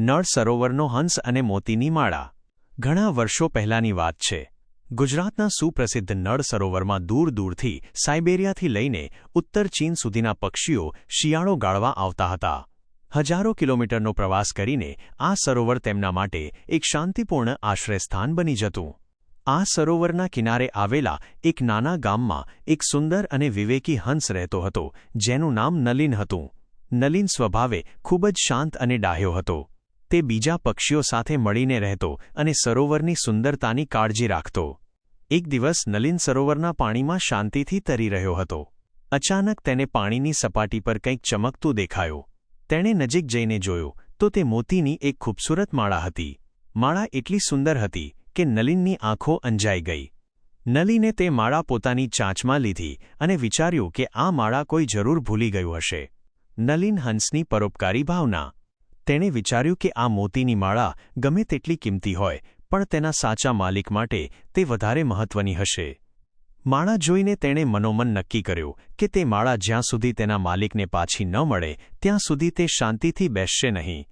નળ સરોવરનો હંસ અને મોતીની માળા. ઘણા વર્ષો પહેલાંની વાત છે. ગુજરાતના સુપ્રસિદ્ધ નળ સરોવરમાં દૂર દૂરથી સાઇબેરિયાથી લઈને ઉત્તર ચીન સુધીના પક્ષીઓ શિયાળો ગાળવા આવતા હતા. હજારો કિલોમીટરનો પ્રવાસ કરીને આ સરોવર તેમના માટે એક શાંતિપૂર્ણ આશ્રયસ્થાન બની જતું. આ સરોવરના કિનારે આવેલા એક નાના ગામમાં એક સુંદર અને વિવેકી હંસ રહેતો હતો, જેનું નામ નલિન હતું. નલિન સ્વભાવે ખૂબ જ શાંત અને ડાહ્યો હતો. તે બીજા પક્ષીઓ સાથે મળીને રહેતો અને સરોવરની સુંદરતાની કાળજી રાખતો. એક દિવસ નલિન સરોવરના પાણીમાં શાંતિથી તરી રહ્યો હતો. અચાનક તેને પાણીની સપાટી પર કંઈક ચમકતું દેખાયું. તેણે નજીક જઈને જોયું તો તે મોતીની એક ખૂબસૂરત માળા હતી. માળા એટલી સુંદર હતી કે નલિનની આંખો અંજાઈ ગઈ. નલિને તે માળા પોતાની ચાંચમાં લીધી અને વિચાર્યું કે આ માળા કોઈ જરૂર ભૂલી ગયું હશે. નલિન હંસની પરોપકારી ભાવના તેણે વિચાર્યું કે આ મોતીની માળા ગમે તેટલી કિંમતી હોય, પણ તેના સાચા માલિક માટે તે વધારે મહત્વની હશે. માળા જોઈને તેણે મનોમન નક્કી કર્યું કે તે માળા જ્યાં સુધી તેના માલિકને પાછી ન મળે, ત્યાં સુધી તે શાંતિથી બેસશે નહીં.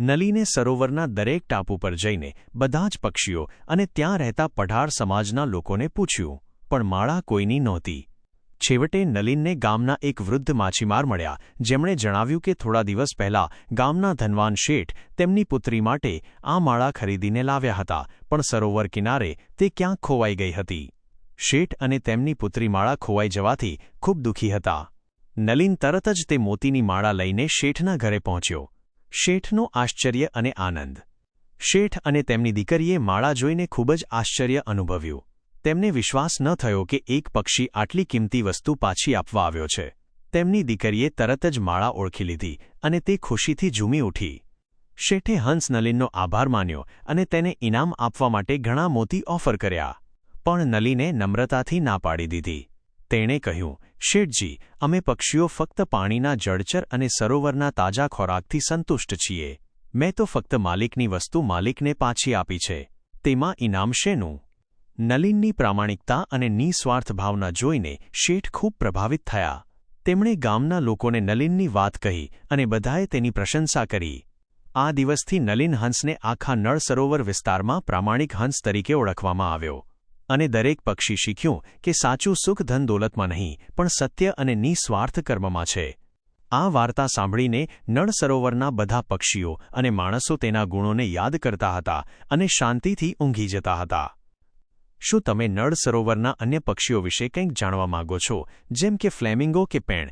નલીને સરોવરના દરેક ટાપુ પર જઈને બધા જ પક્ષીઓ અને ત્યાં રહેતા પઢાર સમાજના લોકોને પૂછ્યું, પણ માળા કોઈની નહોતી? છેવટે નલિનને ગામના એક વૃદ્ધ માછીમાર મળ્યા. જેમણે જણાવ્યું કે થોડા દિવસ પહેલા ગામના ધનવાન શેઠ તેમની પુત્રી માટે આ માળા ખરીદીને લાવ્યા હતા, પણ સરોવર કિનારે તે ક્યાંક ખોવાઈ ગઈ હતી. શેઠ અને તેમની પુત્રી માળા ખોવાઈ જવાથી ખૂબ દુઃખી હતા. નલિન તરત જ તે મોતીની માળા લઈને શેઠના ઘરે પહોંચ્યો. શેઠનો આશ્ચર્ય અને આનંદ. શેઠ અને તેમની દીકરીએ માળા જોઈને ખૂબ જ આશ્ચર્ય અનુભવ્યું. તેમને વિશ્વાસ ન થયો કે એક પક્ષી આટલી કિંમતી વસ્તુ પાછી આપવા આવ્યો છે. તેમની દીકરીએ તરત જ માળા ઓળખી લીધી અને તે ખુશીથી ઝૂમી ઉઠી. શેઠે હંસ નલિનનો આભાર માન્યો અને તેને ઇનામ આપવા માટે ઘણા મોતી ઓફર કર્યા. પણ નલિને નમ્રતાથી ના પાડી દીધી. તેણે કહ્યું, શેઠજી, અમે પક્ષીઓ ફક્ત પાણીના જળચર અને સરોવરના તાજા ખોરાકથી સંતુષ્ટ છીએ. મેં તો ફક્ત માલિકની વસ્તુ માલિકને પાછી આપી છે. તેમાં ઇનામ શેનું? નલિનની પ્રામાણિકતા અને નિસ્વાર્થ ભાવના જોઈને શેઠ ખૂબ પ્રભાવિત થયા. તેમણે ગામના લોકોને નલિનની વાત કહી અને બધાએ તેની પ્રશંસા કરી. આ દિવસથી નલિન હંસને આખા નળ સરોવર વિસ્તારમાં પ્રામાણિક હંસ તરીકે ઓળખવામાં આવ્યો. અને દરેક પક્ષી શીખ્યું કે સાચું સુખ ધન દોલતમાં નહીં, પણ સત્ય અને નિસ્વાર્થ કર્મમાં છે. આ વાર્તા સાંભળીને નળ સરોવરના બધા પક્ષીઓ અને માણસો તેના ગુણોને યાદ કરતા હતા અને શાંતિથી ઊંઘી જતા હતા. શું તમે નળ સરોવરના અન્ય પક્ષીઓ વિશે કંઈક જાણવા માંગો છો? જેમ કે ફ્લેમિંગો કે પેણ.